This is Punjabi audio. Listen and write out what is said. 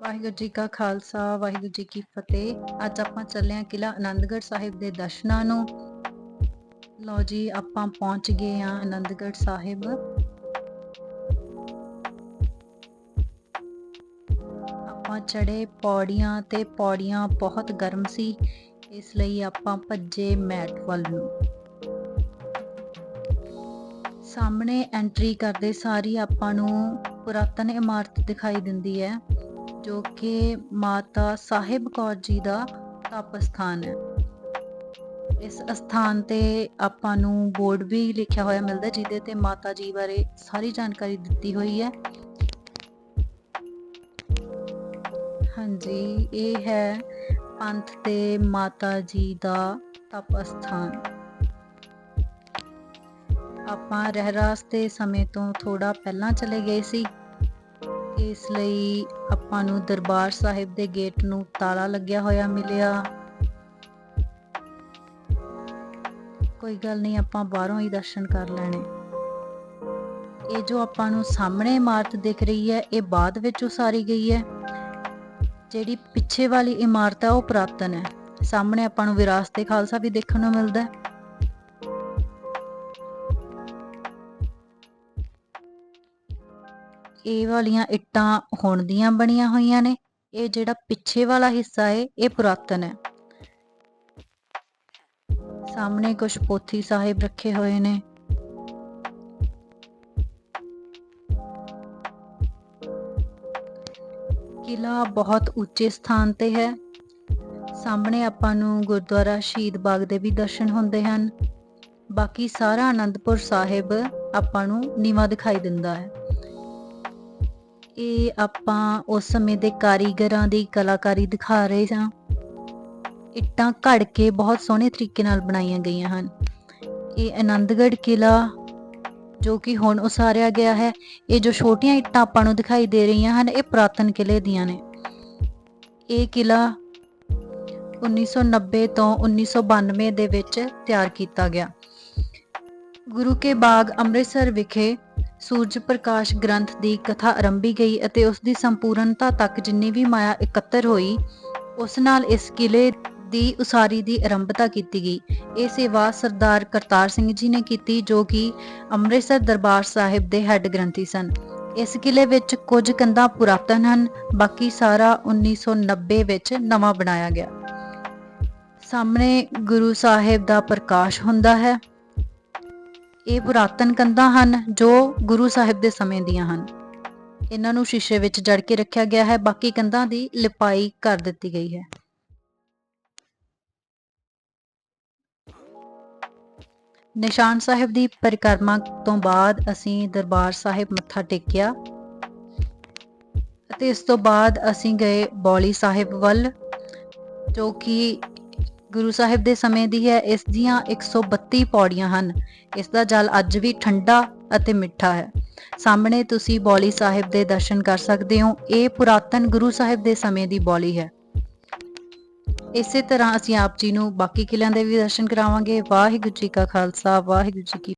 ਵਾਹਿਗੁਰੂ ਜੀ ਕਾ ਖਾਲਸਾ, ਵਾਹਿਗੁਰੂ ਜੀ ਕੀ ਫਤਿਹ। ਅੱਜ ਆਪਾਂ ਚੱਲੇ ਹਾਂ ਕਿਲਾ ਆਨੰਦਗੜ੍ਹ ਸਾਹਿਬ ਦੇ ਦਰਸ਼ਨਾਂ ਨੂੰ। ਲਓ ਜੀ, ਆਪਾਂ ਪਹੁੰਚ ਗਏ ਹਾਂ ਆਨੰਦਗੜ੍ਹ ਸਾਹਿਬ। ਆਪਾਂ ਚੜੇ ਪੌੜੀਆਂ ਤੇ ਪੌੜੀਆਂ ਬਹੁਤ ਗਰਮ ਸੀ, ਇਸ ਲਈ ਆਪਾਂ ਭੱਜੇ ਮੈਟ ਵੱਲ ਨੂੰ। ਸਾਹਮਣੇ ਐਂਟਰੀ ਕਰਦੇ ਸਾਰੀ ਆਪਾਂ ਨੂੰ ਪੁਰਾਤਨ ਇਮਾਰਤ ਦਿਖਾਈ ਦਿੰਦੀ ਹੈ। ਜੋ ਕਿ ਮਾਤਾ ਸਾਹਿਬ ਕੌਰ ਜੀ ਦਾ ਤਪ ਸਥਾਨ ਹੈ। ਇਸ ਸਥਾਨ ਤੇ ਆਪਾਂ ਨੂੰ ਬੋਰਡ ਵੀ ਲਿਖਿਆ ਹੋਇਆ ਮਿਲਦਾ ਜਿਹਦੇ ਤੇ ਮਾਤਾ ਜੀ ਬਾਰੇ ਸਾਰੀ ਜਾਣਕਾਰੀ ਦਿੱਤੀ ਹੋਈ ਹੈ। ਹਾਂਜੀ, ਇਹ ਹੈ ਪੰਥ ਤੇ ਮਾਤਾ ਜੀ ਦਾ ਤਪ ਸਥਾਨ ਆਪਾਂ ਰਹਿਰਾਸ ਦੇ ਸਮੇਂ ਤੋਂ ਥੋੜਾ ਪਹਿਲਾਂ ਚਲੇ ਗਏ ਸੀ। ਇਸ ਲਈ ਆਪਾਂ ਨੂੰ ਦਰਬਾਰ ਸਾਹਿਬ ਦੇ ਗੇਟ ਨੂੰ ਤਾਲਾ ਲੱਗਿਆ ਹੋਇਆ ਮਿਲਿਆ। ਕੋਈ ਗੱਲ ਨਹੀਂ, ਆਪਾਂ ਬਾਹਰੋਂ ਹੀ ਦਰਸ਼ਨ ਕਰ ਲੈਣੇ। ਇਹ ਜੋ ਆਪਾਂ ਨੂੰ ਸਾਹਮਣੇ ਇਮਾਰਤ ਦਿਖ ਰਹੀ ਹੈ, ਇਹ ਬਾਅਦ ਵਿੱਚ ਉਸਾਰੀ ਗਈ ਹੈ। ਜਿਹੜੀ ਪਿੱਛੇ ਵਾਲੀ ਇਮਾਰਤ ਹੈ ਉਹ ਪੁਰਾਤਨ ਹੈ। ਸਾਹਮਣੇ ਆਪਾਂ ਨੂੰ ਵਿਰਾਸਤ ਖਾਲਸਾ ਵੀ ਦੇਖਣ ਨੂੰ ਮਿਲਦਾ ਹੈ। ਇਹ ਵਾਲੀਆਂ ਇੱਟਾਂ ਹੁਣ ਦੀਆਂ ਬਣੀਆਂ ਹੋਈਆਂ ਨੇ। ਇਹ ਜਿਹੜਾ ਪਿੱਛੇ ਵਾਲਾ ਹਿੱਸਾ ਹੈ ਇਹ ਪੁਰਾਤਨ ਹੈ। ਸਾਹਮਣੇ ਕੁਝ ਪੋਥੀ ਸਾਹਿਬ ਰੱਖੇ ਹੋਏ ਨੇ। ਕਿਲਾ ਬਹੁਤ ਉੱਚੇ ਸਥਾਨ ਤੇ ਹੈ। ਸਾਹਮਣੇ ਆਪਾਂ ਨੂੰ ਗੁਰਦੁਆਰਾ ਸ਼ਹੀਦ ਬਾਗ ਦੇ ਵੀ ਦਰਸ਼ਨ ਹੁੰਦੇ ਹਨ। ਬਾਕੀ ਸਾਰਾ ਆਨੰਦਪੁਰ ਸਾਹਿਬ ਆਪਾਂ ਨੂੰ ਨੀਵਾ ਦਿਖਾਈ ਦਿੰਦਾ ਹੈ। ਇਹ ਆਪਾਂ ਉਸ ਸਮੇਂ ਦੇ ਕਾਰੀਗਰਾਂ ਦੀ ਕਲਾਕਾਰੀ ਦਿਖਾ ਰਹੇ ਹਾਂ ਇੱਟਾਂ ਘੜ ਕੇ ਬਹੁਤ ਸੋਹਣੇ ਤਰੀਕੇ ਨਾਲ ਬਣਾਈਆਂ ਗਈਆਂ ਹਨ। ਇਹ ਆਨੰਦਗੜ੍ਹ ਕਿਲਾ ਜੋ ਕਿ ਹੁਣ ਉਸਾਰਿਆ ਗਿਆ ਹੈ, ਇਹ ਜੋ ਛੋਟੀਆਂ ਇੱਟਾਂ ਆਪਾਂ ਨੂੰ ਦਿਖਾਈ ਦੇ ਰਹੀਆਂ ਹਨ, ਇਹ ਪੁਰਾਤਨ ਕਿਲੇ ਦੀਆਂ ਨੇ। ਇਹ ਕਿਲਾ 1990 ਤੋਂ 1992 ਦੇ ਵਿੱਚ ਤਿਆਰ ਕੀਤਾ ਗਿਆ। ਗੁਰੂ ਕੇ ਬਾਗ ਅੰਮ੍ਰਿਤਸਰ ਵਿਖੇ ਸੂਰਜ ਪ੍ਰਕਾਸ਼ ਗ੍ਰੰਥ ਦੀ ਕਥਾ ਆਰੰਭੀ ਗਈ ਅਤੇ ਉਸ ਦੀ ਸੰਪੂਰਨਤਾ ਤੱਕ ਜਿੰਨੀ ਵੀ ਮਾਇਆ ਇਕੱਤਰ ਹੋਈ, ਉਸ ਨਾਲ ਇਸ ਕਿਲੇ ਦੀ ਉਸਾਰੀ ਦੀ ਆਰੰਭਤਾ ਕੀਤੀ ਗਈ। ਇਹ ਸੇਵਾ ਸਰਦਾਰ ਕਰਤਾਰ ਸਿੰਘ ਜੀ ਨੇ ਕੀਤੀ, ਜੋ ਕਿ ਅੰਮ੍ਰਿਤਸਰ ਦਰਬਾਰ ਸਾਹਿਬ ਦੇ ਹੈੱਡ ਗ੍ਰੰਥੀ ਸਨ। ਇਸ ਕਿਲੇ ਵਿੱਚ ਕੁਝ ਕੰਧਾਂ ਪੁਰਾਤਨ ਹਨ, ਬਾਕੀ ਸਾਰਾ 1990 ਵਿੱਚ ਨਵਾਂ ਬਣਾਇਆ ਗਿਆ। ਸਾਹਮਣੇ ਗੁਰੂ ਸਾਹਿਬ ਦਾ ਪ੍ਰਕਾਸ਼ ਹੁੰਦਾ ਹੈ। ਇਹ ਪੁਰਾਤਨ ਕੰਧਾਂ ਹਨ ਜੋ ਗੁਰੂ ਸਾਹਿਬ ਦੇ ਸਮੇਂ ਦੀਆਂ ਹਨ। ਇਹਨਾਂ ਨੂੰ ਸ਼ੀਸ਼ੇ ਵਿੱਚ ਜੜ ਕੇ ਰੱਖਿਆ ਗਿਆ ਹੈ। ਬਾਕੀ ਕੰਧਾਂ ਦੀ ਲਿਪਾਈ ਕਰ ਦਿੱਤੀ ਗਈ ਹੈ। ਨਿਸ਼ਾਨ ਸਾਹਿਬ ਦੀ ਪਰਿਕਰਮਾ ਤੋਂ ਬਾਅਦ ਅਸੀਂ ਦਰਬਾਰ ਸਾਹਿਬ ਮੱਥਾ ਟੇਕਿਆ ਅਤੇ ਇਸ ਤੋਂ ਬਾਅਦ ਅਸੀਂ ਗਏ ਬੌਲੀ ਸਾਹਿਬ ਵੱਲ, ਜੋ ਕਿ ਗੁਰੂ ਸਾਹਿਬ ਦੇ ਸਮੇਂ ਦੀ ਹੈ, ਇਸ ਦੀਆਂ 132 ਪੌੜੀਆਂ ਹਨ। ਇਸ ਦਾ ਜਲ ਅੱਜ ਵੀ ਠੰਡਾ ਅਤੇ ਮਿੱਠਾ ਹੈ। ਸਾਹਮਣੇ ਤੁਸੀਂ ਬੌਲੀ ਸਾਹਿਬ ਦੇ ਦਰਸ਼ਨ ਕਰ ਸਕਦੇ ਹੋ। ਇਹ ਪੁਰਾਤਨ ਗੁਰੂ ਸਾਹਿਬ ਦੇ ਸਮੇਂ ਦੀ ਬੌਲੀ ਹੈ। ਇਸੇ ਤਰ੍ਹਾਂ ਅਸੀਂ ਆਪ ਜੀ ਨੂੰ ਬਾਕੀ ਕਿਲਿਆਂ ਦੇ ਵੀ ਦਰਸ਼ਨ ਕਰਾਵਾਂਗੇ। ਵਾਹਿਗੁਰੂ ਜੀ ਕਾ ਖਾਲਸਾ, ਵਾਹਿਗੁਰੂ ਜੀ ਕੀ